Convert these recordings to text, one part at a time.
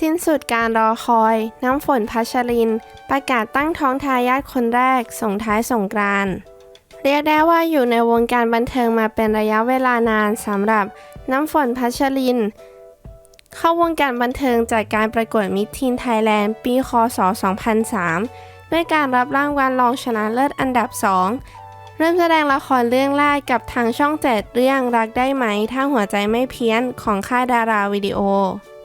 สิ้นสุดการรอคอย น้ำฝนพัชริน ประกาศตั้งท้องทายาทคนแรก ส่งท้ายสงกรานต์เรียกได้ว่าอยู่ในวงการบันเทิงมาเป็นระยะเวลานานสำหรับน้ำฝนพัชริน เข้าวงการบันเทิงจากการประกวดมิทีนไทยแลนด์ปีคศ 2003 ด้วยการรับรางวัลรองชนะเลิศอันดับ 2 เริ่มแสดงละครเรื่องแรกกับทางช่องเจ็ดเรื่องรักได้ไหม ถ้าหัวใจไม่เพี้ยนของค่ายดาราวิดีโอ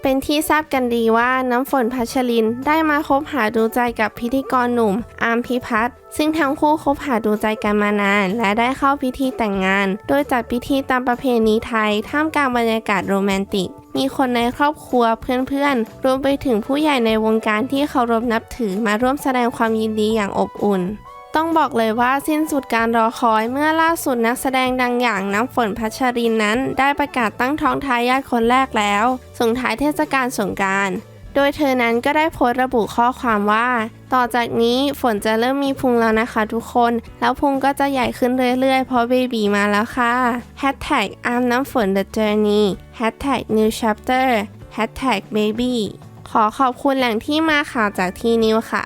เป็นที่ทราบกันดีว่าน้ำฝนพัชรินได้มาคบหาดูใจกับพิธีกรหนุ่ม อาร์มพิพัฒน์ซึ่งทั้งคู่คบหาดูใจกันมานาน และได้เข้าพิธีแต่งงาน โดยจัดพิธีตามประเพณีไทย ท่ามกลางบรรยากาศโรแมนติก มีคนในครอบครัวเพื่อนๆ รวมไปถึงผู้ใหญ่ในวงการที่เคารพนับถือมาร่วมแสดงความยินดีอย่างอบอุ่น ต้องบอกเลยว่าสิ้นสุดการรอคอยเมื่อล่าสุดนักแสดงดังอย่างน้ำฝนพัชรินนั้น ได้ประกาศตั้งท้องทายาทคนแรกแล้ว ส่งท้ายเทศกาลสงการโดยเธอนั้นก็ได้โพสต์ระบุข้อความว่า ต่อจากนี้ฝนจะเริ่มมีพุงแล้วนะคะทุกคน แล้วพุงก็จะใหญ่ขึ้นเรื่อยๆ เพราะเบบีมาแล้วค่ะ Hashtag อาร์มน้ำฝน the journey Hashtag new chapter Hashtag baby ขอขอบคุณแหล่งที่มาข่าวจากทีนิวค่ะ